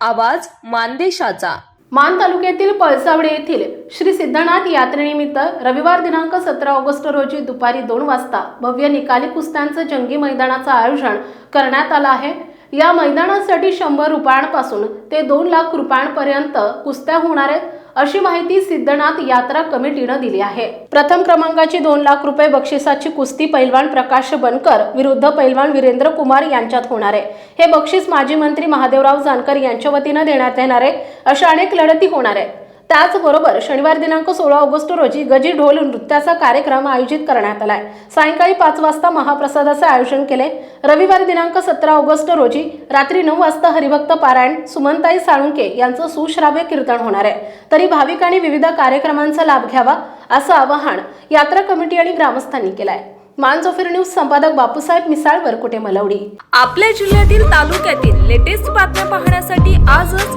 आवाज मानदेशाचा. मान तालुक्यातील पळसावडे येथील श्री सिद्धनाथ यात्रेनिमित्त रविवार दिनांक सतरा ऑगस्ट रोजी दुपारी दोन वाजता भव्य निकाली कुस्त्यांचं जंगी मैदानाचं आयोजन करण्यात आलं आहे. या मैदानासाठी शंभर रुपयांपासून ते दोन लाख रुपयांपर्यंत कुस्त्या होणार आहेत अशी माहिती सिद्धनाथ यात्रा कमिटीनं दिली आहे. प्रथम क्रमांकाची दोन लाख रुपये बक्षिसाची कुस्ती पैलवान प्रकाश बनकर विरुद्ध पैलवान वीरेंद्र कुमार यांच्यात होणार आहे. हे बक्षीस माजी मंत्री महादेवराव जानकर यांच्या वतीनं देण्यात येणार आहे अशा अनेक लढती होणार आहेत. त्याचबरोबर शनिवार दिनांक सोळा ऑगस्ट रोजी गजी ढोल नृत्याचा कार्यक्रम आयोजित करण्यात आलाय. सायंकाळी पाच वाजता महाप्रसादाचे आयोजन केले. रविवार दिनांक सतरा ऑगस्ट रोजी रात्री नऊ वाजता हरिभक्त पारायण सुमनताई साळुंके यांचं सुश्राव्य कीर्तन होणार आहे. तरी भाविकांनी विविध कार्यक्रमांचा लाभ घ्यावा असं आवाहन यात्रा कमिटी आणि ग्रामस्थांनी केलंय. मानजोफिर न्यूज संपादक बापूसाहेब मिसाळ वरकुटे मलवडी. आपल्या जिल्ह्यातील तालुक्यातील लेटेस्ट बातम्या पाहण्यासाठी आजच